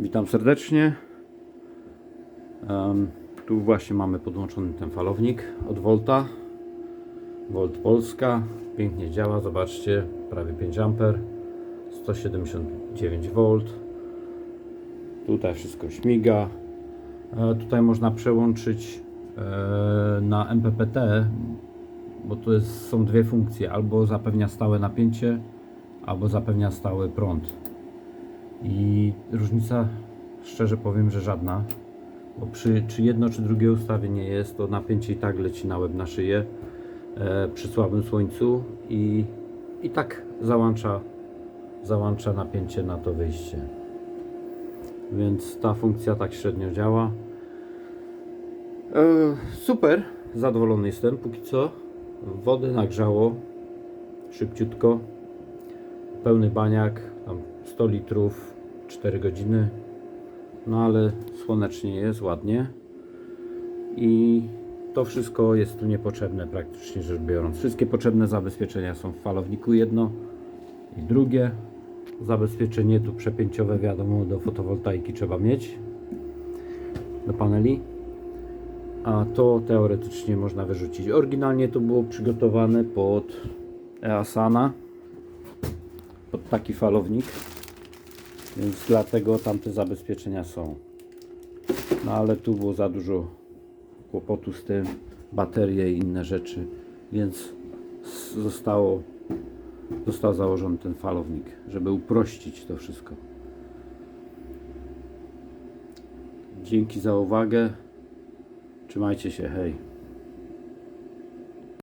Witam serdecznie. Tu właśnie mamy podłączony ten falownik od Volta. Volt Polska. Pięknie działa, zobaczcie. Prawie 5 A. 179 V. Tutaj wszystko śmiga. E, tutaj można przełączyć e, na MPPT, bo to jest, są dwie funkcje. Albo zapewnia stałe napięcie, albo zapewnia stały prąd. I różnica, szczerze powiem, że żadna. Bo przy, czy jedno, czy drugie ustawienie jest, to napięcie i tak leci na łeb, na szyję e, przy słabym słońcu i, i tak załącza, załącza napięcie na to wyjście. Więc ta funkcja tak średnio działa. E, super, zadowolony jestem póki co. Wodę nagrzało szybciutko. Pełny baniak, 100 litrów, 4 godziny. No ale słonecznie jest, ładnie. I to wszystko jest tu niepotrzebne praktycznie rzecz biorąc. Wszystkie potrzebne zabezpieczenia są w falowniku jedno i drugie. Zabezpieczenie tu przepięciowe wiadomo do fotowoltaiki trzeba mieć do paneli. A to teoretycznie można wyrzucić. Oryginalnie to było przygotowane pod Easana pod taki falownik więc dlatego tamte zabezpieczenia są. No ale tu było za dużo kłopotu z tym baterie i inne rzeczy więc zostało został założony ten falownik żeby uprościć to wszystko. Dzięki za uwagę. Trzymajcie się hej